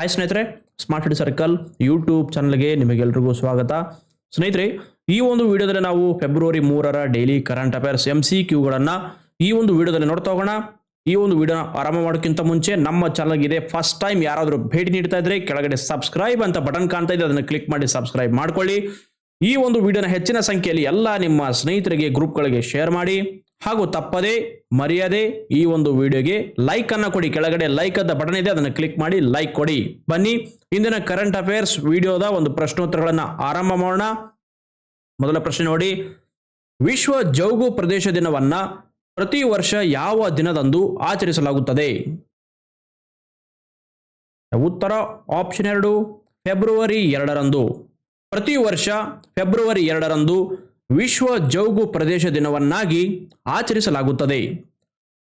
Hi ಸ್ನೇಹಿತರೆ. Smart city circle YouTube ಚಾನಲ್ಗೆ ನಿಮಗೆಲ್ರಿಗೂ ಸ್ವಾಗತ. ಸ್ನೇಹಿತರೆ, ಈ ಒಂದು ವಿಡಿಯೋದಲ್ಲಿ ನಾವು ಫೆಬ್ರವರಿ ಮೂರರ daily current affairs M C ಕ್ಯೂಗಳನ್ನು ಈ ಒಂದು ವಿಡಿಯೋದಲ್ಲಿ ನೋಡ್ತಾ ಹೋಗೋಣ. ಈ ಒಂದು ವಿಡಿಯೋನ ಆರಂಭ ಮಾಡೋಕ್ಕಿಂತ ಮುಂಚೆ ನಮ್ಮ ಚಾನಲ್ಗೆ ಇದೆ ಫಸ್ಟ್ ಟೈಮ್ ಯಾರಾದರೂ ಭೇಟಿ ನೀಡ್ತಾ ಇದ್ರೆ ಕೆಳಗಡೆ ಸಬ್ಸ್ಕ್ರೈಬ್ ಅಂತ ಬಟನ್ ಕಾಣ್ತಾ ಇದೆ. ಅದನ್ನು ಕ್ಲಿಕ್ ಮಾಡಿ ಸಬ್ಸ್ಕ್ರೈಬ್ ಮಾಡ್ಕೊಳ್ಳಿ. ಈ ಒಂದು ವಿಡಿಯೋನ ಹೆಚ್ಚಿನ ಸಂಖ್ಯೆಯಲ್ಲಿ ಎಲ್ಲ ನಿಮ್ಮ ಸ್ನೇಹಿತರಿಗೆ ಗ್ರೂಪ್ಗಳಿಗೆ ಶೇರ್ ಮಾಡಿ. ಹಾಗೂ ತಪ್ಪದೇ, ಮರೆಯದೆ ಈ ಒಂದು ವಿಡಿಯೋಗೆ ಲೈಕ್ ಅನ್ನ ಕೊಡಿ. ಕೆಳಗಡೆ ಲೈಕ್ ಅಂತ ಬಟನ್ ಇದೆ, ಅದನ್ನು ಕ್ಲಿಕ್ ಮಾಡಿ ಲೈಕ್ ಕೊಡಿ. ಬನ್ನಿ, ಇಂದಿನ ಕರೆಂಟ್ ಅಫೇರ್ಸ್ ವಿಡಿಯೋದ ಒಂದು ಪ್ರಶ್ನೋತ್ತರಗಳನ್ನ ಆರಂಭ ಮಾಡೋಣ. ಮೊದಲ ಪ್ರಶ್ನೆ ನೋಡಿ. ವಿಶ್ವ ಜೌಗು ಪ್ರದೇಶ ದಿನವನ್ನ ಪ್ರತಿ ವರ್ಷ ಯಾವ ದಿನದಂದು ಆಚರಿಸಲಾಗುತ್ತದೆ? ಉತ್ತರ ಆಪ್ಷನ್ ಎರಡು ಫೆಬ್ರವರಿ ಎರಡರಂದು. ಪ್ರತಿ ವರ್ಷ ಫೆಬ್ರವರಿ ಎರಡರಂದು ವಿಶ್ವ ಜೌಗು ಪ್ರದೇಶ ದಿನವನ್ನಾಗಿ ಆಚರಿಸಲಾಗುತ್ತದೆ.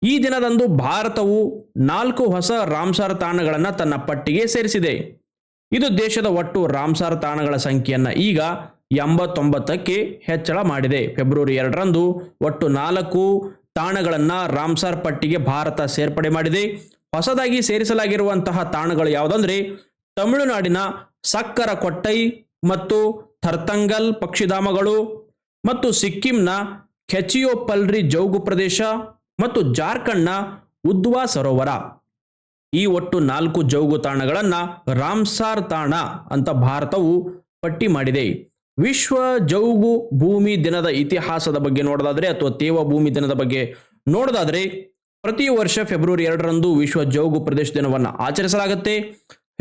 ಈ ದಿನದಂದು ಭಾರತವು ನಾಲ್ಕು ಹೊಸ ರಾಮ್ಸಾರ್ ತಾಣಗಳನ್ನು ತನ್ನ ಪಟ್ಟಿಗೆ ಸೇರಿಸಿದೆ. ಇದು ದೇಶದ ಒಟ್ಟು ರಾಮ್ಸಾರ್ ತಾಣಗಳ ಸಂಖ್ಯೆಯನ್ನು ಈಗ ಎಂಬತ್ತೊಂಬತ್ತಕ್ಕೆ ಹೆಚ್ಚಳ ಮಾಡಿದೆ. ಫೆಬ್ರವರಿ ಎರಡರಂದು ಒಟ್ಟು ನಾಲ್ಕು ತಾಣಗಳನ್ನು ರಾಮ್ಸಾರ್ ಪಟ್ಟಿಗೆ ಭಾರತ ಸೇರ್ಪಡೆ ಮಾಡಿದೆ. ಹೊಸದಾಗಿ ಸೇರಿಸಲಾಗಿರುವಂತಹ ತಾಣಗಳು ಯಾವುದಂದ್ರೆ ತಮಿಳುನಾಡಿನ ಸಕ್ಕರ ಕೊಟ್ಟೈ ಮತ್ತು ಥರ್ತಂಗಲ್ ಪಕ್ಷಿಧಾಮಗಳು ಮತ್ತು ಸಿಕ್ಕಿಂನ ಖೆಚಿಯೋಪಲ್ರಿ ಜೌಗು ಪ್ರದೇಶ ಮತ್ತು ಜಾರ್ಖಂಡ್ನ ಉದ್ವಾ ಸರೋವರ. ಈ ಒಟ್ಟು ನಾಲ್ಕು ಜೌಗು ತಾಣಗಳನ್ನು ರಾಮ್ಸಾರ್ ತಾಣ ಅಂತ ಭಾರತವು ಪಟ್ಟಿ ಮಾಡಿದೆ. ವಿಶ್ವ ಜೌಗು ಭೂಮಿ ದಿನದ ಇತಿಹಾಸದ ಬಗ್ಗೆ ನೋಡೋದಾದರೆ ಅಥವಾ ತೇವ ಭೂಮಿ ದಿನದ ಬಗ್ಗೆ ನೋಡೋದಾದರೆ ಪ್ರತಿ ವರ್ಷ ಫೆಬ್ರವರಿ ಎರಡರಂದು ವಿಶ್ವ ಜೌಗು ಪ್ರದೇಶ ದಿನವನ್ನು ಆಚರಿಸಲಾಗುತ್ತೆ.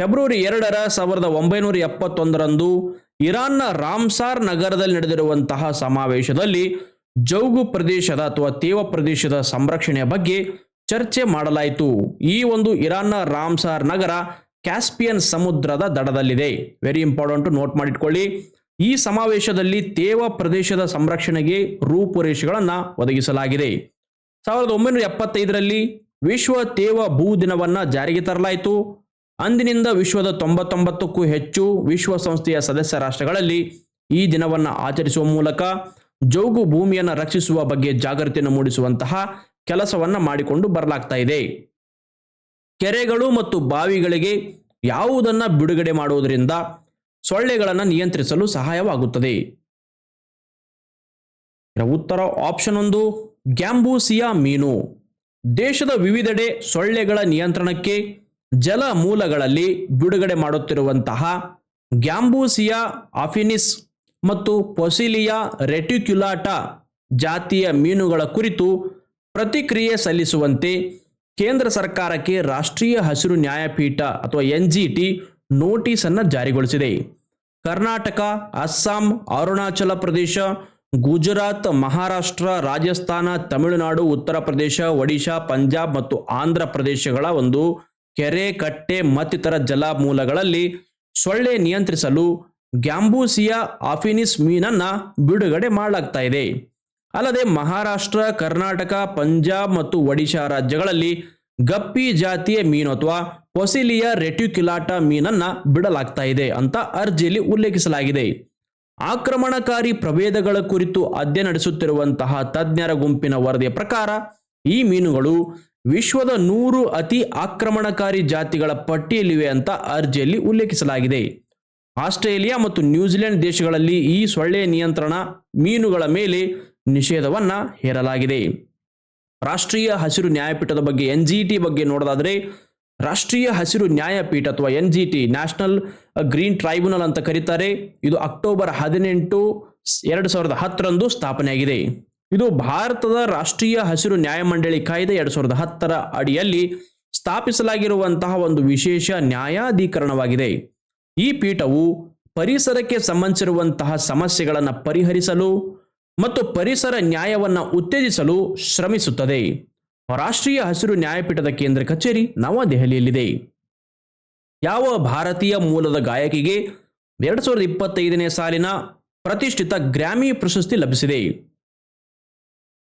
ಫೆಬ್ರವರಿ ಎರಡರ ಸಾವಿರದ ಒಂಬೈನೂರ ಎಪ್ಪತ್ತೊಂದರಂದು ಇರಾನ್ನ ರಾಮ್ಸಾರ್ ನಗರದಲ್ಲಿ ನಡೆದಿರುವಂತಹ ಸಮಾವೇಶದಲ್ಲಿ ಜೌಗು ಪ್ರದೇಶದ ಅಥವಾ ತೇವ ಪ್ರದೇಶದ ಸಂರಕ್ಷಣೆಯ ಬಗ್ಗೆ ಚರ್ಚೆ ಮಾಡಲಾಯಿತು. ಈ ಒಂದು ಇರಾನ್ನ ರಾಮ್ಸಾರ್ ನಗರ ಕ್ಯಾಸ್ಪಿಯನ್ ಸಮುದ್ರದ ದಡದಲ್ಲಿದೆ. ವೆರಿ ಇಂಪಾರ್ಟೆಂಟ್ ನೋಟ್ ಮಾಡಿಟ್ಕೊಳ್ಳಿ. ಈ ಸಮಾವೇಶದಲ್ಲಿ ತೇವ ಪ್ರದೇಶದ ಸಂರಕ್ಷಣೆಗೆ ರೂಪುರೇಷೆಗಳನ್ನು ಒದಗಿಸಲಾಗಿದೆ. ಸಾವಿರದ ಒಂಬೈನೂರ ಎಪ್ಪತ್ತೈದರಲ್ಲಿ ವಿಶ್ವ ತೇವ ಭೂ ದಿನವನ್ನ ಜಾರಿಗೆ ತರಲಾಯಿತು. ಅಂದಿನಿಂದ ವಿಶ್ವದ ತೊಂಬತ್ತೊಂಬತ್ತಕ್ಕೂ ಹೆಚ್ಚು ವಿಶ್ವಸಂಸ್ಥೆಯ ಸದಸ್ಯ ರಾಷ್ಟ್ರಗಳಲ್ಲಿ ಈ ದಿನವನ್ನು ಆಚರಿಸುವ ಮೂಲಕ ಜೌಗು ಭೂಮಿಯನ್ನು ರಕ್ಷಿಸುವ ಬಗ್ಗೆ ಜಾಗೃತಿಯನ್ನು ಮೂಡಿಸುವಂತಹ ಕೆಲಸವನ್ನು ಮಾಡಿಕೊಂಡು ಬರಲಾಗ್ತಾ ಇದೆ. ಕೆರೆಗಳು ಮತ್ತು ಬಾವಿಗಳಿಗೆ ಯಾವುದನ್ನು ಬಿಡುಗಡೆ ಮಾಡುವುದರಿಂದ ಸೊಳ್ಳೆಗಳನ್ನು ನಿಯಂತ್ರಿಸಲು ಸಹಾಯವಾಗುತ್ತದೆ. ಉತ್ತರ ಆಪ್ಷನ್ ಒಂದು, ಗ್ಯಾಂಬೂಸಿಯಾ ಮೀನು. ದೇಶದ ವಿವಿಧೆಡೆ ಸೊಳ್ಳೆಗಳ ನಿಯಂತ್ರಣಕ್ಕೆ ಜಲ ಮೂಲಗಳಲ್ಲಿ ಬಿಡುಗಡೆ ಮಾಡುತ್ತಿರುವಂತಹ ಗ್ಯಾಂಬೂಸಿಯಾ ಆಫಿನಿಸ್ ಮತ್ತು ಪೊಸಿಲಿಯಾ ರೆಟಿಕ್ಯುಲಾಟಾ ಜಾತಿಯ ಮೀನುಗಳ ಕುರಿತು ಪ್ರತಿಕ್ರಿಯೆ ಸಲ್ಲಿಸುವಂತೆ ಕೇಂದ್ರ ಸರ್ಕಾರಕ್ಕೆ ರಾಷ್ಟ್ರೀಯ ಹಸಿರು ನ್ಯಾಯಪೀಠ ಅಥವಾ ಎನ್ ಜಿ ಟಿ ನೋಟಿಸ್ ಅನ್ನು ಜಾರಿಗೊಳಿಸಿದೆ. ಕರ್ನಾಟಕ, ಅಸ್ಸಾಂ, ಅರುಣಾಚಲ ಪ್ರದೇಶ, ಗುಜರಾತ್, ಮಹಾರಾಷ್ಟ್ರ, ರಾಜಸ್ಥಾನ, ತಮಿಳುನಾಡು, ಉತ್ತರ ಪ್ರದೇಶ, ಒಡಿಶಾ, ಪಂಜಾಬ್ ಮತ್ತು ಆಂಧ್ರ ಪ್ರದೇಶಗಳ ಒಂದು ಕೆರೆ, ಕಟ್ಟೆ ಮತ್ತಿತರ ಜಲಮೂಲಗಳಲ್ಲಿ ಸೊಳ್ಳೆ ನಿಯಂತ್ರಿಸಲು ಗ್ಯಾಂಬೂಸಿಯಾ ಆಫಿನಿಸ್ ಮೀನನ್ನ ಬಿಡುಗಡೆ ಮಾಡಲಾಗ್ತಾ ಇದೆ. ಅಲ್ಲದೆ ಮಹಾರಾಷ್ಟ್ರ, ಕರ್ನಾಟಕ, ಪಂಜಾಬ್ ಮತ್ತು ಒಡಿಶಾ ರಾಜ್ಯಗಳಲ್ಲಿ ಗಪ್ಪಿ ಜಾತಿಯ ಮೀನು ಅಥವಾ ಪೊಸಿಲಿಯಾ ರೆಟ್ಯುಕ್ಯುಲಾಟ ಮೀನನ್ನ ಬಿಡಲಾಗ್ತಾ ಇದೆ ಅಂತ ಅರ್ಜಿಯಲ್ಲಿ ಉಲ್ಲೇಖಿಸಲಾಗಿದೆ. ಆಕ್ರಮಣಕಾರಿ ಪ್ರಭೇದಗಳ ಕುರಿತು ಅಧ್ಯಯನ ನಡೆಸುತ್ತಿರುವಂತಹ ತಜ್ಞರ ಗುಂಪಿನ ವರದಿಯ ಪ್ರಕಾರ ಈ ಮೀನುಗಳು ವಿಶ್ವದ ನೂರು ಅತಿ ಆಕ್ರಮಣಕಾರಿ ಜಾತಿಗಳ ಪಟ್ಟಿಯಲ್ಲಿವೆ ಅಂತ ಅರ್ಜಿಯಲ್ಲಿ ಉಲ್ಲೇಖಿಸಲಾಗಿದೆ. ಆಸ್ಟ್ರೇಲಿಯಾ ಮತ್ತು ನ್ಯೂಜಿಲೆಂಡ್ ದೇಶಗಳಲ್ಲಿ ಈ ಸೊಳ್ಳೆ ನಿಯಂತ್ರಣ ಮೀನುಗಳ ಮೇಲೆ ನಿಷೇಧವನ್ನ ಹೇರಲಾಗಿದೆ. ರಾಷ್ಟ್ರೀಯ ಹಸಿರು ನ್ಯಾಯಪೀಠದ ಬಗ್ಗೆ ಎನ್ ಬಗ್ಗೆ ನೋಡೋದಾದ್ರೆ, ರಾಷ್ಟ್ರೀಯ ಹಸಿರು ನ್ಯಾಯಪೀಠ ಅಥವಾ ಎನ್ ನ್ಯಾಷನಲ್ ಗ್ರೀನ್ ಟ್ರೈಬ್ಯುನಲ್ ಅಂತ ಕರೀತಾರೆ. ಇದು ಅಕ್ಟೋಬರ್ ಹದಿನೆಂಟು, ಎರಡು ಸಾವಿರದ ಹತ್ತರಂದು ಸ್ಥಾಪನೆಯಾಗಿದೆ. ಇದು ಭಾರತದ ರಾಷ್ಟ್ರೀಯ ಹಸಿರು ನ್ಯಾಯಮಂಡಳಿ ಕಾಯ್ದೆ ಎರಡು ಸಾವಿರದ ಹತ್ತರ ಅಡಿಯಲ್ಲಿ ಸ್ಥಾಪಿಸಲಾಗಿರುವಂತಹ ಒಂದು ವಿಶೇಷ ನ್ಯಾಯಾಧೀಕರಣವಾಗಿದೆ. ಈ ಪೀಠವು ಪರಿಸರಕ್ಕೆ ಸಂಬಂಧಿಸಿರುವಂತಹ ಸಮಸ್ಯೆಗಳನ್ನು ಪರಿಹರಿಸಲು ಮತ್ತು ಪರಿಸರ ನ್ಯಾಯವನ್ನು ಉತ್ತೇಜಿಸಲು ಶ್ರಮಿಸುತ್ತದೆ. ರಾಷ್ಟ್ರೀಯ ಹಸಿರು ನ್ಯಾಯಪೀಠದ ಕೇಂದ್ರ ಕಚೇರಿ ನವದೆಹಲಿಯಲ್ಲಿದೆ. ಯಾವ ಭಾರತೀಯ ಮೂಲದ ಗಾಯಕಿಗೆ ಎರಡು ಸಾವಿರದ ಇಪ್ಪತ್ತೈದನೇ ಸಾಲಿನ ಪ್ರತಿಷ್ಠಿತ ಗ್ರಾಮಿ ಪ್ರಶಸ್ತಿ ಲಭಿಸಿದೆ.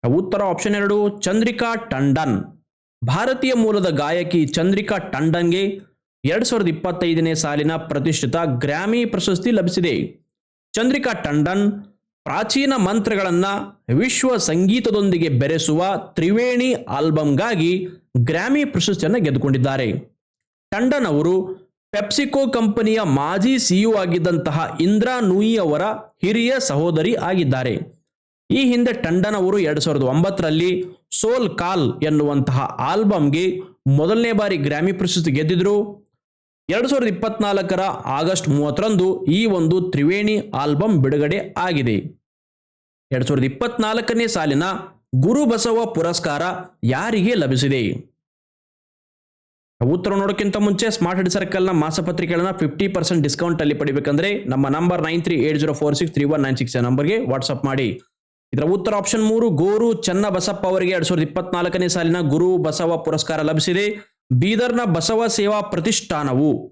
ಉತ್ತರ ಆಪ್ಷನ್ ಎರಡು, ಚಂದ್ರಿಕಾ ಟಂಡನ್. ಭಾರತೀಯ ಮೂಲದ ಗಾಯಕಿ ಚಂದ್ರಿಕಾ ಟಂಡನ್ಗೆ ಎರಡು ಸಾವಿರದ ಇಪ್ಪತ್ತೈದನೇ ಸಾಲಿನ ಪ್ರತಿಷ್ಠಿತ ಗ್ರಾಮಿ ಪ್ರಶಸ್ತಿ ಲಭಿಸಿದೆ. ಚಂದ್ರಿಕಾ ಟಂಡನ್ ಪ್ರಾಚೀನ ಮಂತ್ರಗಳನ್ನು ವಿಶ್ವ ಸಂಗೀತದೊಂದಿಗೆ ಬೆರೆಸುವ ತ್ರಿವೇಣಿ ಆಲ್ಬಮ್ಗಾಗಿ ಗ್ರಾಮಿ ಪ್ರಶಸ್ತಿಯನ್ನು ಗೆದ್ದುಕೊಂಡಿದ್ದಾರೆ. ಟಂಡನ್ ಅವರು ಪೆಪ್ಸಿಕೋ ಕಂಪನಿಯ ಮಾಜಿ ಸಿಇಒ ಆಗಿದ್ದಂತಹ ಇಂದ್ರಾ ನೂಯಿ ಅವರ ಹಿರಿಯ ಸಹೋದರಿ ಆಗಿದ್ದಾರೆ. ಈ ಹಿಂದೆ ಟಂಡನ್ ಅವರು ಎರಡ್ ಸಾವಿರದ ಒಂಬತ್ತರಲ್ಲಿ ಸೋಲ್ ಕಾಲ್ ಎನ್ನುವಂತಹ ಆಲ್ಬಮ್ಗೆ ಮೊದಲನೇ ಬಾರಿ ಗ್ರಾಮಿ ಪ್ರಶಸ್ತಿ ಗೆದ್ದಿದ್ರು. ಎರಡ್ ಸಾವಿರದ ಇಪ್ಪತ್ನಾಲ್ಕರ ಆಗಸ್ಟ್ ಮೂವತ್ತರಂದು ಈ ಒಂದು ತ್ರಿವೇಣಿ ಆಲ್ಬಮ್ ಬಿಡುಗಡೆ ಆಗಿದೆ. ಎರಡ್ ಸಾವಿರದ ಇಪ್ಪತ್ನಾಲ್ಕನೇ ಸಾಲಿನ ಗುರು ಬಸವ ಪುರಸ್ಕಾರ ಯಾರಿಗೆ ಲಭಿಸಿದೆ? ಉತ್ತರ ನೋಡೋಕ್ಕಿಂತ ಮುಂಚೆ ಸ್ಮಾರ್ಟ್ ಹೆಡ್ ಸರ್ಕಲ್ನ ಮಾಸಪತ್ರಿಕೆಗಳನ್ನ ಫಿಫ್ಟಿ ಪರ್ಸೆಂಟ್ ಡಿಸ್ಕೌಂಟ್ ಅಲ್ಲಿ ಪಡಿಬೇಕಂದ್ರೆ ನಮ್ಮ number nine three eight zero four six three one nine six ನಂಬರ್ಗೆ ವಾಟ್ಸ್ಆಪ್ ಮಾಡಿ. ಇದರ ಉತ್ತರ ಆಪ್ಷನ್ ಮೂರು, ಗೋರು ಚನ್ನಬಸಪ್ಪ ಅವರಿಗೆ ಎರಡ್ ಸಾವಿರದ ಇಪ್ಪತ್ನಾಲ್ಕನೇ ಸಾಲಿನ ಗುರು ಬಸವ ಪುರಸ್ಕಾರ ಲಭಿಸಿದೆ. ಬೀದರ್ನ ಬಸವ ಸೇವಾ ಪ್ರತಿಷ್ಠಾನವು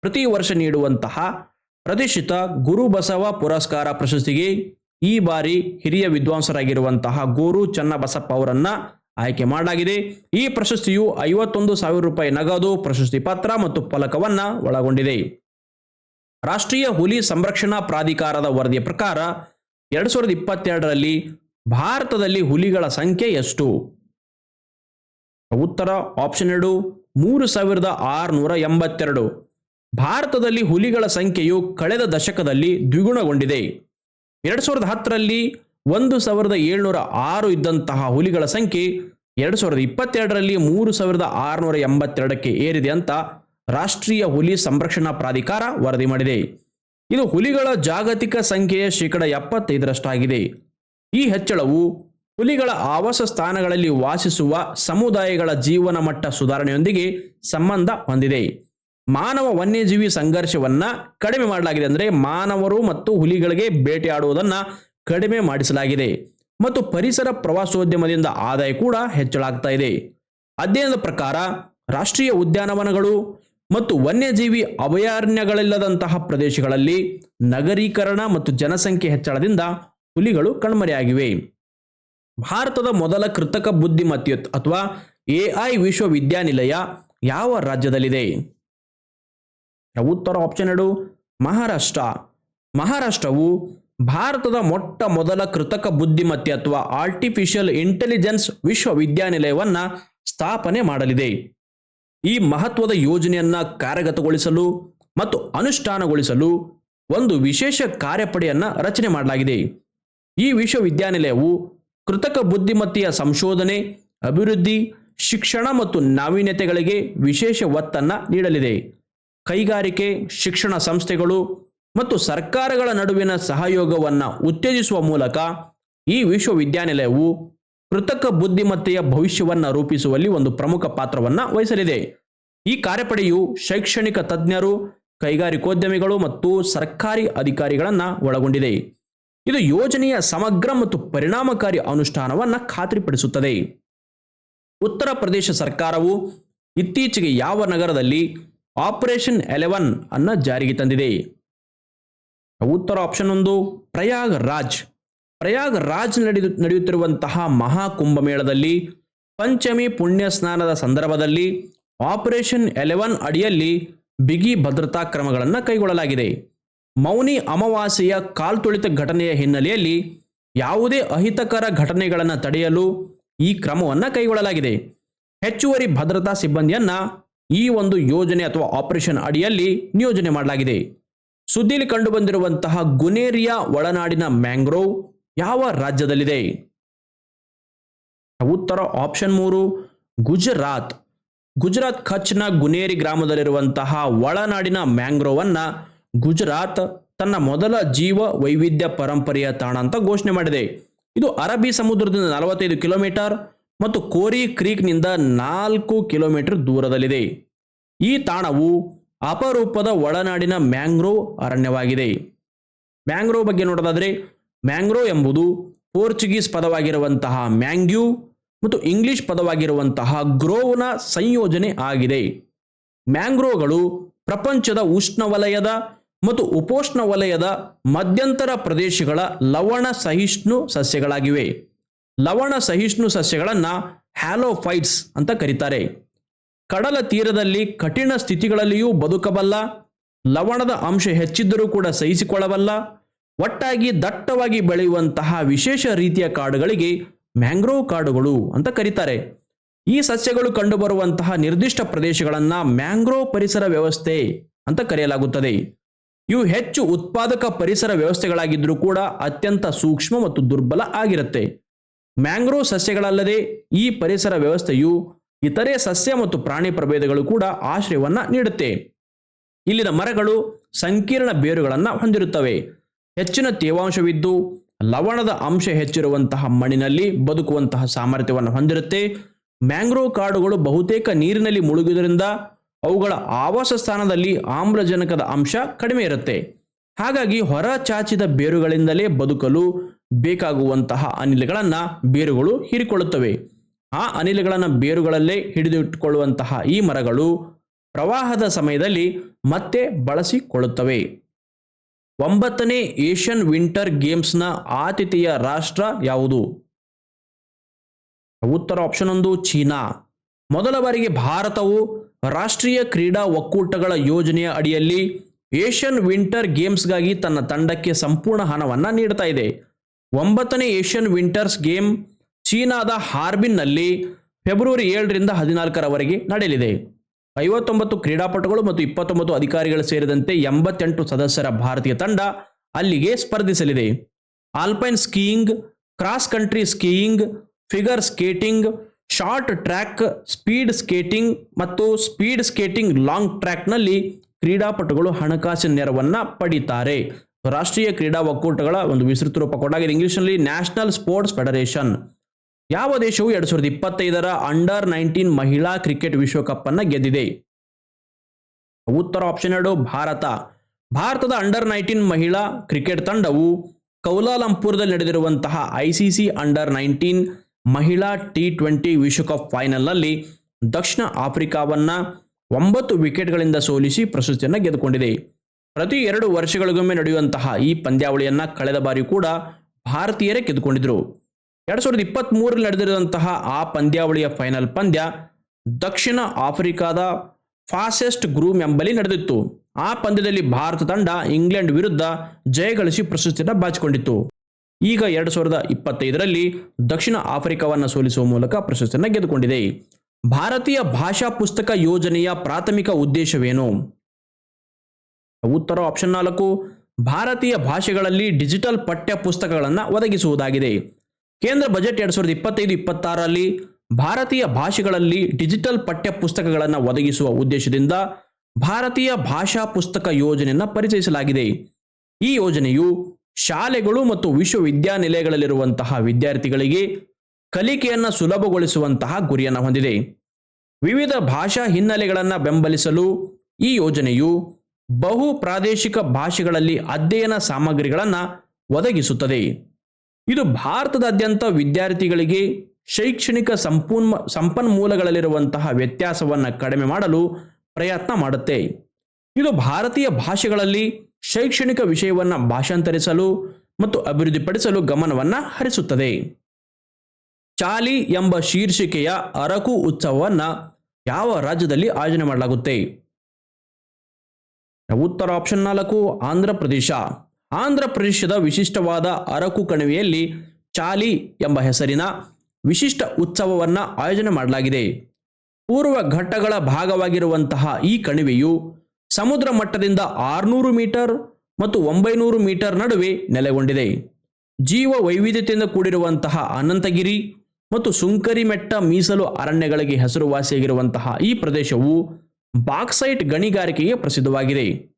ಪ್ರತಿ ವರ್ಷ ನೀಡುವಂತಹ ಪ್ರತಿಷ್ಠಿತ ಗುರು ಬಸವ ಪುರಸ್ಕಾರ ಪ್ರಶಸ್ತಿಗೆ ಈ ಬಾರಿ ಹಿರಿಯ ವಿದ್ವಾಂಸರಾಗಿರುವಂತಹ ಗೋರು ಚನ್ನಬಸಪ್ಪ ಅವರನ್ನ ಆಯ್ಕೆ ಮಾಡಲಾಗಿದೆ. ಈ ಪ್ರಶಸ್ತಿಯು ಐವತ್ತೊಂದು ಸಾವಿರ ರೂಪಾಯಿ ನಗದು, ಪ್ರಶಸ್ತಿ ಪತ್ರ ಮತ್ತು ಫಲಕವನ್ನ ಒಳಗೊಂಡಿದೆ. ರಾಷ್ಟ್ರೀಯ ಹುಲಿ ಸಂರಕ್ಷಣಾ ಪ್ರಾಧಿಕಾರದ ವರದಿಯ ಪ್ರಕಾರ ಎರಡ್ ಸಾವಿರದ ಇಪ್ಪತ್ತೆರಡರಲ್ಲಿ ಭಾರತದಲ್ಲಿ ಹುಲಿಗಳ ಸಂಖ್ಯೆ ಎಷ್ಟು? ಉತ್ತರ ಆಪ್ಷನ್ ಎರಡು, ಮೂರು ಸಾವಿರದ ಆರುನೂರ ಎಂಬತ್ತೆರಡು. ಭಾರತದಲ್ಲಿ ಹುಲಿಗಳ ಸಂಖ್ಯೆಯು ಕಳೆದ ದಶಕದಲ್ಲಿ ದ್ವಿಗುಣಗೊಂಡಿದೆ. ಎರಡು ಸಾವಿರದ ಹತ್ತರಲ್ಲಿ ಒಂದು ಸಾವಿರದ ಏಳ್ನೂರ ಆರು ಇದ್ದಂತಹ ಹುಲಿಗಳ ಸಂಖ್ಯೆ ಎರಡು ಸಾವಿರದ ಇಪ್ಪತ್ತೆರಡರಲ್ಲಿ ಮೂರು ಸಾವಿರದ ಆರುನೂರ ಎಂಬತ್ತೆರಡಕ್ಕೆ ಏರಿದೆ ಅಂತ ರಾಷ್ಟ್ರೀಯ ಹುಲಿ ಸಂರಕ್ಷಣಾ ಪ್ರಾಧಿಕಾರ ವರದಿ ಮಾಡಿದೆ. ಇದು ಹುಲಿಗಳ ಜಾಗತಿಕ ಸಂಖ್ಯೆಯ ಶೇಕಡ ಎಪ್ಪತ್ತೈದರಷ್ಟಾಗಿದೆ. ಈ ಹೆಚ್ಚಳವು ಹುಲಿಗಳ ಆವಾಸ ಸ್ಥಾನಗಳಲ್ಲಿ ವಾಸಿಸುವ ಸಮುದಾಯಗಳ ಜೀವನ ಮಟ್ಟ ಸುಧಾರಣೆಯೊಂದಿಗೆ ಸಂಬಂಧ ಹೊಂದಿದೆ. ಮಾನವ ವನ್ಯಜೀವಿ ಸಂಘರ್ಷವನ್ನ ಕಡಿಮೆ ಮಾಡಲಾಗಿದೆ ಅಂದರೆ ಮಾನವರು ಮತ್ತು ಹುಲಿಗಳಿಗೆ ಬೇಟೆಯಾಡುವುದನ್ನ ಕಡಿಮೆ ಮಾಡಿಸಲಾಗಿದೆ ಮತ್ತು ಪರಿಸರ ಪ್ರವಾಸೋದ್ಯಮದಿಂದ ಆದಾಯ ಕೂಡ ಹೆಚ್ಚಳಾಗ್ತಾ ಇದೆ. ಅಧ್ಯಯನದ ಪ್ರಕಾರ ರಾಷ್ಟ್ರೀಯ ಉದ್ಯಾನವನಗಳು ಮತ್ತು ವನ್ಯಜೀವಿ ಅಭಯಾರಣ್ಯಗಳಿಲ್ಲದಂತಹ ಪ್ರದೇಶಗಳಲ್ಲಿ ನಗರೀಕರಣ ಮತ್ತು ಜನಸಂಖ್ಯೆ ಹೆಚ್ಚಳದಿಂದ ಹುಲಿಗಳು ಕಣ್ಮರೆಯಾಗಿವೆ. ಭಾರತದ ಮೊದಲ ಕೃತಕ ಬುದ್ಧಿಮತ್ತೆ ಅಥವಾ ಎಐ ವಿಶ್ವವಿದ್ಯಾನಿಲಯ ಯಾವ ರಾಜ್ಯದಲ್ಲಿದೆ? ಉತ್ತರ ಆಪ್ಷನ್ ಎರಡು? ಮಹಾರಾಷ್ಟ್ರ. ಮಹಾರಾಷ್ಟ್ರವು ಭಾರತದ ಮೊಟ್ಟ ಮೊದಲ ಕೃತಕ ಬುದ್ಧಿಮತ್ತೆ ಅಥವಾ ಆರ್ಟಿಫಿಷಿಯಲ್ ಇಂಟೆಲಿಜೆನ್ಸ್ ವಿಶ್ವವಿದ್ಯಾನಿಲಯವನ್ನು ಸ್ಥಾಪನೆ ಮಾಡಲಿದೆ. ಈ ಮಹತ್ವದ ಯೋಜನೆಯನ್ನ ಕಾರ್ಯಗತಗೊಳಿಸಲು ಮತ್ತು ಅನುಷ್ಠಾನಗೊಳಿಸಲು ಒಂದು ವಿಶೇಷ ಕಾರ್ಯಪಡೆಯನ್ನ ರಚನೆ ಮಾಡಲಾಗಿದೆ. ಈ ವಿಶ್ವವಿದ್ಯಾನಿಲಯವು ಕೃತಕ ಬುದ್ಧಿಮತ್ತೆಯ ಸಂಶೋಧನೆ, ಅಭಿವೃದ್ಧಿ, ಶಿಕ್ಷಣ ಮತ್ತು ನಾವೀನ್ಯತೆಗಳಿಗೆ ವಿಶೇಷ ಒತ್ತನ್ನು ನೀಡಲಿದೆ. ಕೈಗಾರಿಕೆ, ಶಿಕ್ಷಣ ಸಂಸ್ಥೆಗಳು ಮತ್ತು ಸರ್ಕಾರಗಳ ನಡುವಿನ ಸಹಯೋಗವನ್ನು ಉತ್ತೇಜಿಸುವ ಮೂಲಕ ಈ ವಿಶ್ವವಿದ್ಯಾನಿಲಯವು ಕೃತಕ ಬುದ್ಧಿಮತ್ತೆಯ ಭವಿಷ್ಯವನ್ನು ರೂಪಿಸುವಲ್ಲಿ ಒಂದು ಪ್ರಮುಖ ಪಾತ್ರವನ್ನು ವಹಿಸಲಿದೆ. ಈ ಕಾರ್ಯಪಡೆಯು ಶೈಕ್ಷಣಿಕ ತಜ್ಞರು, ಕೈಗಾರಿಕೋದ್ಯಮಿಗಳು ಮತ್ತು ಸರ್ಕಾರಿ ಅಧಿಕಾರಿಗಳನ್ನು ಒಳಗೊಂಡಿದೆ. ಇದು ಯೋಜನೆಯ ಸಮಗ್ರ ಮತ್ತು ಪರಿಣಾಮಕಾರಿ ಅನುಷ್ಠಾನವನ್ನು ಖಾತ್ರಿಪಡಿಸುತ್ತದೆ. ಉತ್ತರ ಪ್ರದೇಶ ಸರ್ಕಾರವು ಇತ್ತೀಚೆಗೆ ಯಾವ ನಗರದಲ್ಲಿ ಆಪರೇಷನ್ ಎಲೆವನ್ ಅನ್ನು ಜಾರಿಗೆ ತಂದಿದೆ. ಉತ್ತರ ಆಪ್ಷನ್ ಒಂದು ಪ್ರಯಾಗ್ ರಾಜ್ ಪ್ರಯಾಗ್ ರಾಜ್ ನಡೆದು ನಡೆಯುತ್ತಿರುವಂತಹ ಮಹಾ ಕುಂಭಮೇಳದಲ್ಲಿ ಪಂಚಮಿ ಪುಣ್ಯ ಸ್ನಾನದ ಸಂದರ್ಭದಲ್ಲಿ ಆಪರೇಷನ್ ಎಲೆವನ್ ಅಡಿಯಲ್ಲಿ ಬಿಗಿ ಭದ್ರತಾ ಕ್ರಮಗಳನ್ನು ಕೈಗೊಳ್ಳಲಾಗಿದೆ. ಮೌನಿ ಅಮಾವಾಸ್ಯೆಯ ಕಾಲ್ತುಳಿತ ಘಟನೆಯ ಹಿನ್ನೆಲೆಯಲ್ಲಿ ಯಾವುದೇ ಅಹಿತಕರ ಘಟನೆಗಳನ್ನು ತಡೆಯಲು ಈ ಕ್ರಮವನ್ನು ಕೈಗೊಳ್ಳಲಾಗಿದೆ. ಹೆಚ್ಚುವರಿ ಭದ್ರತಾ ಸಿಬ್ಬಂದಿಯನ್ನು ಈ ಒಂದು ಯೋಜನೆ ಅಥವಾ ಆಪರೇಷನ್ ಅಡಿಯಲ್ಲಿ ನಿಯೋಜನೆ ಮಾಡಲಾಗಿದೆ. ಸುದ್ದಿಯಲ್ಲಿ ಕಂಡುಬಂದಿರುವಂತಹ ಗುನೇರಿಯಾ ಒಳನಾಡಿನ ಮ್ಯಾಂಗ್ರೋವ್ ಯಾವ ರಾಜ್ಯದಲ್ಲಿದೆ? ಉತ್ತರ ಆಪ್ಷನ್ ಮೂರು, ಗುಜರಾತ್. ಗುಜರಾತ್ ಕಚ್ನ ಗುನೇರಿ ಗ್ರಾಮದಲ್ಲಿರುವಂತಹ ಒಳನಾಡಿನ ಮ್ಯಾಂಗ್ರೋವ್ ಅನ್ನ ಗುಜರಾತ್ ತನ್ನ ಮೊದಲ ಜೀವ ವೈವಿಧ್ಯ ಪರಂಪರೆಯ ತಾಣ ಅಂತ ಘೋಷಣೆ ಮಾಡಿದೆ. ಇದು ಅರಬ್ಬಿ ಸಮುದ್ರದಿಂದ ನಲವತ್ತೈದು ಕಿಲೋಮೀಟರ್ ಮತ್ತು ಕೋರಿ ಕ್ರೀಕ್ನಿಂದ ನಾಲ್ಕು ಕಿಲೋಮೀಟರ್ ದೂರದಲ್ಲಿದೆ. ಈ ತಾಣವು ಅಪರೂಪದ ಒಳನಾಡಿನ ಮ್ಯಾಂಗ್ರೋವ್ ಅರಣ್ಯವಾಗಿದೆ. ಮ್ಯಾಂಗ್ರೋವ್ ಬಗ್ಗೆ ನೋಡೋದಾದ್ರೆ ಮ್ಯಾಂಗ್ರೋವ್ ಎಂಬುದು ಪೋರ್ಚುಗೀಸ್ ಪದವಾಗಿರುವಂತಹ ಮ್ಯಾಂಗ್ಯೂ ಮತ್ತು ಇಂಗ್ಲಿಷ್ ಪದವಾಗಿರುವಂತಹ ಗ್ರೋವ್ನ ಸಂಯೋಜನೆ ಆಗಿದೆ. ಮ್ಯಾಂಗ್ರೋಗಳು ಪ್ರಪಂಚದ ಉಷ್ಣವಲಯದ ಮತ್ತು ಉಪೋಷ್ಣ ವಲಯದ ಮಧ್ಯಂತರ ಪ್ರದೇಶಗಳ ಲವಣ ಸಹಿಷ್ಣು ಸಸ್ಯಗಳಾಗಿವೆ. ಲವಣ ಸಹಿಷ್ಣು ಸಸ್ಯಗಳನ್ನು ಹ್ಯಾಲೋಫೈಟ್ಸ್ ಅಂತ ಕರೀತಾರೆ. ಕಡಲ ತೀರದಲ್ಲಿ ಕಠಿಣ ಸ್ಥಿತಿಗಳಲ್ಲಿಯೂ ಬದುಕಬಲ್ಲ, ಲವಣದ ಅಂಶ ಹೆಚ್ಚಿದ್ದರೂ ಕೂಡ ಸಹಿಸಿಕೊಳ್ಳಬಲ್ಲ ಒಟ್ಟಾಗಿ ದಟ್ಟವಾಗಿ ಬೆಳೆಯುವಂತಹ ವಿಶೇಷ ರೀತಿಯ ಕಾಡುಗಳಿಗೆ ಮ್ಯಾಂಗ್ರೋವ್ ಕಾಡುಗಳು ಅಂತ ಕರೀತಾರೆ. ಈ ಸಸ್ಯಗಳು ಕಂಡುಬರುವಂತಹ ನಿರ್ದಿಷ್ಟ ಪ್ರದೇಶಗಳನ್ನು ಮ್ಯಾಂಗ್ರೋವ್ ಪರಿಸರ ವ್ಯವಸ್ಥೆ ಅಂತ ಕರೆಯಲಾಗುತ್ತದೆ. ಇವು ಹೆಚ್ಚು ಉತ್ಪಾದಕ ಪರಿಸರ ವ್ಯವಸ್ಥೆಗಳಾಗಿದ್ದರೂ ಕೂಡ ಅತ್ಯಂತ ಸೂಕ್ಷ್ಮ ಮತ್ತು ದುರ್ಬಲ ಆಗಿರುತ್ತೆ. ಮ್ಯಾಂಗ್ರೋವ್ ಸಸ್ಯಗಳಲ್ಲದೆ ಈ ಪರಿಸರ ವ್ಯವಸ್ಥೆಯು ಇತರೆ ಸಸ್ಯ ಮತ್ತು ಪ್ರಾಣಿ ಪ್ರಭೇದಗಳು ಕೂಡ ಆಶ್ರಯವನ್ನು ನೀಡುತ್ತೆ. ಇಲ್ಲಿನ ಮರಗಳು ಸಂಕೀರ್ಣ ಬೇರುಗಳನ್ನು ಹೊಂದಿರುತ್ತವೆ. ಹೆಚ್ಚಿನ ತೇವಾಂಶವಿದ್ದು ಲವಣದ ಅಂಶ ಹೆಚ್ಚಿರುವಂತಹ ಮಣ್ಣಿನಲ್ಲಿ ಬದುಕುವಂತಹ ಸಾಮರ್ಥ್ಯವನ್ನು ಹೊಂದಿರುತ್ತೆ. ಮ್ಯಾಂಗ್ರೋವ್ ಕಾಡುಗಳು ಬಹುತೇಕ ನೀರಿನಲ್ಲಿ ಮುಳುಗುವುದರಿಂದ ಅವುಗಳ ಆವಾಸ ಸ್ಥಾನದಲ್ಲಿ ಆಮ್ಲಜನಕದ ಅಂಶ ಕಡಿಮೆ ಇರುತ್ತೆ. ಹಾಗಾಗಿ ಹೊರ ಚಾಚಿದ ಬೇರುಗಳಿಂದಲೇ ಬದುಕಲು ಬೇಕಾಗುವಂತಹ ಅನಿಲಗಳನ್ನು ಬೇರುಗಳು ಹೀರಿಕೊಳ್ಳುತ್ತವೆ. ಆ ಅನಿಲಗಳನ್ನು ಬೇರುಗಳಲ್ಲೇ ಹಿಡಿದಿಟ್ಟುಕೊಳ್ಳುವಂತಹ ಈ ಮರಗಳು ಪ್ರವಾಹದ ಸಮಯದಲ್ಲಿ ಮತ್ತೆ ಬಳಸಿಕೊಳ್ಳುತ್ತವೆ. ಒಂಬತ್ತನೇ ಏಷ್ಯನ್ ವಿಂಟರ್ ಗೇಮ್ಸ್ನ ಆತಿಥೇಯ ರಾಷ್ಟ್ರ ಯಾವುದು? ಉತ್ತರ ಆಪ್ಷನ್ ಒಂದು ಚೀನಾ. ಮೊದಲ ಬಾರಿಗೆ ಭಾರತವು ರಾಷ್ಟ್ರೀಯ ಕ್ರೀಡಾ ಒಕ್ಕೂಟಗಳ ಯೋಜನೆಯ ಅಡಿಯಲ್ಲಿ ಏಷ್ಯನ್ ವಿಂಟರ್ ಗೇಮ್ಸ್ಗಾಗಿ ತನ್ನ ತಂಡಕ್ಕೆ ಸಂಪೂರ್ಣ ಹಣವನ್ನು ನೀಡ್ತಾ ಇದೆ. ಒಂಬತ್ತನೇ ಏಷ್ಯನ್ ವಿಂಟರ್ಸ್ ಗೇಮ್ ಚೀನಾದ ಹಾರ್ಬಿನ್ನಲ್ಲಿ ಫೆಬ್ರವರಿ ಏಳರಿಂದ ಹದಿನಾಲ್ಕರವರೆಗೆ ನಡೆಯಲಿದೆ. ಐವತ್ತೊಂಬತ್ತು ಕ್ರೀಡಾಪಟುಗಳು ಮತ್ತು ಇಪ್ಪತ್ತೊಂಬತ್ತು ಅಧಿಕಾರಿಗಳು ಸೇರಿದಂತೆ ಎಂಬತ್ತೆಂಟು ಸದಸ್ಯರ ಭಾರತೀಯ ತಂಡ ಅಲ್ಲಿಗೆ ಸ್ಪರ್ಧಿಸಲಿದೆ. Alpine skiing, cross country skiing, figure skating, short track, speed skating ಮತ್ತು ಸ್ಪೀಡ್ ಸ್ಕೇಟಿಂಗ್ ಲಾಂಗ್ ಟ್ರ್ಯಾಕ್ನಲ್ಲಿ ಕ್ರೀಡಾಪಟುಗಳು ಹಣಕಾಸಿನ ನೆರವನ್ನು ಪಡೀತಾರೆ. ರಾಷ್ಟ್ರೀಯ ಕ್ರೀಡಾ ಒಕ್ಕೂಟಗಳ ಒಂದು ವಿಸ್ತೃತ ರೂಪ ಕೊಡಾಗಿದೆ. ಇಂಗ್ಲಿಷ್ನಲ್ಲಿ ನ್ಯಾಷನಲ್ ಸ್ಪೋರ್ಟ್ಸ್ ಫೆಡರೇಷನ್. ಯಾವ ದೇಶವು ಎರಡು ಸಾವಿರದ ಇಪ್ಪತ್ತೈದರ ಅಂಡರ್ ನೈನ್ಟೀನ್ ಮಹಿಳಾ ಕ್ರಿಕೆಟ್ ವಿಶ್ವಕಪ್ ಅನ್ನ ಗೆದ್ದಿದೆ? ಉತ್ತರ ಆಪ್ಷನ್ ಎರಡು, ಭಾರತ. ಭಾರತದ ಅಂಡರ್ ನೈನ್ಟೀನ್ ಮಹಿಳಾ ಕ್ರಿಕೆಟ್ ತಂಡವು ಕೌಲಾಲಂಪುರದಲ್ಲಿ ನಡೆದಿರುವಂತಹ ಐಸಿಸಿ ಅಂಡರ್ ನೈನ್ಟೀನ್ ಮಹಿಳಾ ಟಿ ಟ್ವೆಂಟಿ ವಿಶ್ವಕಪ್ ಫೈನಲ್ನಲ್ಲಿ ದಕ್ಷಿಣ ಆಫ್ರಿಕಾವನ್ನ ಒಂಬತ್ತು ವಿಕೆಟ್ಗಳಿಂದ ಸೋಲಿಸಿ ಪ್ರಶಸ್ತಿಯನ್ನು ಗೆದ್ದುಕೊಂಡಿದೆ. ಪ್ರತಿ ಎರಡು ವರ್ಷಗಳಿಗೊಮ್ಮೆ ನಡೆಯುವಂತಹ ಈ ಪಂದ್ಯಾವಳಿಯನ್ನ ಕಳೆದ ಬಾರಿ ಕೂಡ ಭಾರತೀಯರೇ ಗೆದ್ದುಕೊಂಡಿದ್ರು. ಎರಡ್ ಸಾವಿರದ ಇಪ್ಪತ್ತ್ ಮೂರಲ್ಲಿ ನಡೆದಿರುವಂತಹ ಆ ಪಂದ್ಯಾವಳಿಯ ಫೈನಲ್ ಪಂದ್ಯ ದಕ್ಷಿಣ ಆಫ್ರಿಕಾದ ಫಾಸೆಸ್ಟ್ ಗ್ರೂಮ್ ಎಂಬಲ್ಲಿ ನಡೆದಿತ್ತು. ಆ ಪಂದ್ಯದಲ್ಲಿ ಭಾರತ ತಂಡ ಇಂಗ್ಲೆಂಡ್ ವಿರುದ್ಧ ಜಯಗಳಿಸಿ ಪ್ರಶಸ್ತಿಯನ್ನು ಬಾಚಿಕೊಂಡಿತ್ತು. ಈಗ ಎರಡ್ ಸಾವಿರದ ಇಪ್ಪತ್ತೈದರಲ್ಲಿ ದಕ್ಷಿಣ ಆಫ್ರಿಕಾವನ್ನು ಸೋಲಿಸುವ ಮೂಲಕ ಪ್ರಶಸ್ತಿಯನ್ನು ಗೆದ್ದುಕೊಂಡಿದೆ. ಭಾರತೀಯ ಭಾಷಾ ಪುಸ್ತಕ ಯೋಜನೆಯ ಪ್ರಾಥಮಿಕ ಉದ್ದೇಶವೇನು? ಉತ್ತರ ಆಪ್ಷನ್ ನಾಲ್ಕು. ಭಾರತೀಯ ಭಾಷೆಗಳಲ್ಲಿ ಡಿಜಿಟಲ್ ಪಠ್ಯ ಪುಸ್ತಕಗಳನ್ನು ಒದಗಿಸುವುದಾಗಿದೆ. ಕೇಂದ್ರ ಬಜೆಟ್ ಎರಡ್ ಸಾವಿರದ ಇಪ್ಪತ್ತೈದು, ಇಪ್ಪತ್ತಾರರಲ್ಲಿ ಭಾರತೀಯ ಭಾಷೆಗಳಲ್ಲಿ ಡಿಜಿಟಲ್ ಪಠ್ಯ ಪುಸ್ತಕಗಳನ್ನು ಒದಗಿಸುವ ಉದ್ದೇಶದಿಂದ ಭಾರತೀಯ ಭಾಷಾ ಪುಸ್ತಕ ಯೋಜನೆಯನ್ನು ಪರಿಚಯಿಸಲಾಗಿದೆ. ಈ ಯೋಜನೆಯು ಶಾಲೆಗಳು ಮತ್ತು ವಿಶ್ವವಿದ್ಯಾನಿಲಯಗಳಲ್ಲಿರುವಂತಹ ವಿದ್ಯಾರ್ಥಿಗಳಿಗೆ ಕಲಿಕೆಯನ್ನು ಸುಲಭಗೊಳಿಸುವಂತಹ ಗುರಿಯನ್ನು ಹೊಂದಿದೆ. ವಿವಿಧ ಭಾಷಾ ಹಿನ್ನೆಲೆಗಳನ್ನು ಬೆಂಬಲಿಸಲು ಈ ಯೋಜನೆಯು ಬಹು ಪ್ರಾದೇಶಿಕ ಭಾಷೆಗಳಲ್ಲಿ ಅಧ್ಯಯನ ಸಾಮಗ್ರಿಗಳನ್ನು ಒದಗಿಸುತ್ತದೆ. ಇದು ಭಾರತದಾದ್ಯಂತ ವಿದ್ಯಾರ್ಥಿಗಳಿಗೆ ಶೈಕ್ಷಣಿಕ ಸಂಪೂರ್ಣ ಸಂಪನ್ಮೂಲಗಳಲ್ಲಿರುವಂತಹ ವ್ಯತ್ಯಾಸವನ್ನು ಕಡಿಮೆ ಮಾಡಲು ಪ್ರಯತ್ನ ಮಾಡುತ್ತೆ. ಇದು ಭಾರತೀಯ ಭಾಷೆಗಳಲ್ಲಿ ಶೈಕ್ಷಣಿಕ ವಿಷಯವನ್ನು ಭಾಷಾಂತರಿಸಲು ಮತ್ತು ಅಭಿವೃದ್ಧಿಪಡಿಸಲು ಗಮನವನ್ನು ಹರಿಸುತ್ತದೆ. ಚಾಲಿ ಎಂಬ ಶೀರ್ಷಿಕೆಯ ಅರಕು ಉತ್ಸವವನ್ನು ಯಾವ ರಾಜ್ಯದಲ್ಲಿ ಆಯೋಜನೆ ಮಾಡಲಾಗುತ್ತೆ? ಉತ್ತರ ಆಪ್ಷನ್ ನಾಲ್ಕು, ಆಂಧ್ರ ಪ್ರದೇಶ. ಆಂಧ್ರ ಪ್ರದೇಶದ ವಿಶಿಷ್ಟವಾದ ಅರಕು ಕಣಿವೆಯಲ್ಲಿ ಚಾಲಿ ಎಂಬ ಹೆಸರಿನ ವಿಶಿಷ್ಟ ಉತ್ಸವವನ್ನು ಆಯೋಜನೆ ಮಾಡಲಾಗಿದೆ. ಪೂರ್ವ ಘಟ್ಟಗಳ ಭಾಗವಾಗಿರುವಂತಹ ಈ ಕಣಿವೆಯು ಸಮುದ್ರ ಮಟ್ಟದಿಂದ ಆರುನೂರು ಮೀಟರ್ ಮತ್ತು ಒಂಬೈನೂರು ಮೀಟರ್ ನಡುವೆ ನೆಲೆಗೊಂಡಿದೆ. ಜೀವ ವೈವಿಧ್ಯತೆಯಿಂದ ಕೂಡಿರುವಂತಹ ಅನಂತಗಿರಿ ಮತ್ತು ಸುಂಕರಿಮೆಟ್ಟ ಮೀಸಲು ಅರಣ್ಯಗಳಿಗೆ ಹೆಸರುವಾಸಿಯಾಗಿರುವಂತಹ ಈ ಪ್ರದೇಶವು ಬಾಕ್ಸೈಟ್ ಗಣಿಗಾರಿಕೆಗೆ ಪ್ರಸಿದ್ಧವಾಗಿದೆ.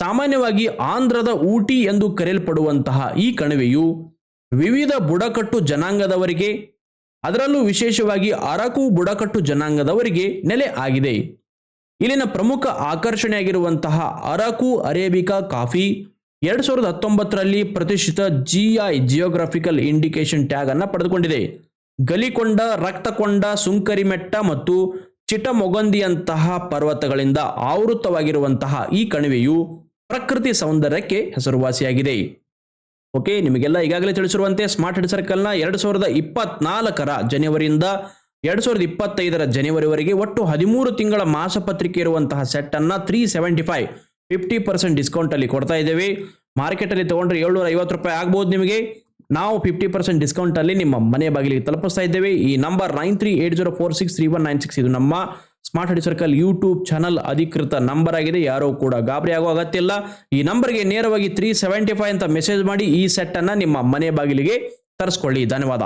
ಸಾಮಾನ್ಯವಾಗಿ ಆಂಧ್ರದ ಊಟಿ ಎಂದು ಕರೆಯಲ್ಪಡುವಂತಹ ಈ ಕಣಿವೆಯು ವಿವಿಧ ಬುಡಕಟ್ಟು ಜನಾಂಗದವರಿಗೆ, ಅದರಲ್ಲೂ ವಿಶೇಷವಾಗಿ ಅರಕು ಬುಡಕಟ್ಟು ಜನಾಂಗದವರಿಗೆ ನೆಲೆ ಆಗಿದೆ. ಇಲ್ಲಿನ ಪ್ರಮುಖ ಆಕರ್ಷಣೆಯಾಗಿರುವಂತಹ ಅರಕು ಅರೇಬಿಕಾ ಕಾಫಿ ಎರಡ್ ಸಾವಿರದ ಹತ್ತೊಂಬತ್ತರಲ್ಲಿ ಪ್ರತಿಷ್ಠಿತ ಜಿಐ ಜಿಯೋಗ್ರಾಫಿಕಲ್ ಇಂಡಿಕೇಶನ್ ಟ್ಯಾಗ್ ಅನ್ನು ಪಡೆದುಕೊಂಡಿದೆ. ಗಲಿಕೊಂಡ, ರಕ್ತಕೊಂಡ, ಸುಂಕರಿಮೆಟ್ಟ ಮತ್ತು ಚಿಟಮೊಗಂದಿಯಂತಹ ಪರ್ವತಗಳಿಂದ ಆವೃತವಾಗಿರುವಂತಹ ಈ ಕಣಿವೆಯು ಪ್ರಕೃತಿ ಸೌಂದರ್ಯಕ್ಕೆ ಹೆಸರುವಾಸಿಯಾಗಿದೆ. ಓಕೆ, ನಿಮಗೆಲ್ಲ ಈಗಾಗಲೇ ತಿಳಿಸಿರುವಂತೆ ಸ್ಮಾರ್ಟ್ ಹೆಡ್ ಸರ್ಕಲ್ನ ಎರಡು ಸಾವಿರದ ಇಪ್ಪತ್ನಾಲ್ಕರ ಜನವರಿಯಿಂದ ಎರಡು ಸಾವಿರದ ಇಪ್ಪತ್ತೈದರ ಜನವರಿವರೆಗೆ ಒಟ್ಟು ಹದಿಮೂರು ತಿಂಗಳ ಮಾಸಪತ್ರಿಕೆ ಇರುವಂತಹ ಸೆಟ್ ಅನ್ನ three seventy five fifty percent discount ಅಲ್ಲಿ ಕೊಡ್ತಾ ಇದ್ದೇವೆ. ಮಾರ್ಕೆಟ್ ಅಲ್ಲಿ ತಗೊಂಡ್ರೆ ಏಳ್ನೂರ ಐವತ್ತು ರೂಪಾಯಿ ಆಗ್ಬೋದು ನಿಮಗೆ. ನಾವು ಫಿಫ್ಟಿ ಪರ್ಸೆಂಟ್ ಡಿಸ್ಕೌಂಟ್ ಅಲ್ಲಿ ನಿಮ್ಮ ಮನೆ ಬಾಗಿಲಿಗೆ ತಲುಪಿಸ್ತಾ ಇದ್ದೇವೆ. ಈ number nine three eight zero four six three one nine six ಇದು ನಮ್ಮ ಸ್ಮಾರ್ಟ್ ಹಡಿ ಸರ್ಕಲ್ ಯೂಟ್ಯೂಬ್ ಚಾನಲ್ ಅಧಿಕೃತ ನಂಬರ್ ಆಗಿದೆ. ಯಾರೋ ಕೂಡ ಗಾಬರಿ ಆಗೋ ಅಗತ್ಯ ಇಲ್ಲ ಈ ನಂಬರ್ಗೆ ನೇರವಾಗಿ ತ್ರೀ ಸೆವೆಂಟಿ ಫೈವ್ ಅಂತ ಮೆಸೇಜ್ ಮಾಡಿ ಈ ಸೆಟ್ ಅನ್ನ ನಿಮ್ಮ ಮನೆ ಬಾಗಿಲಿಗೆ ತರಿಸ್ಕೊಳ್ಳಿ. ಧನ್ಯವಾದ.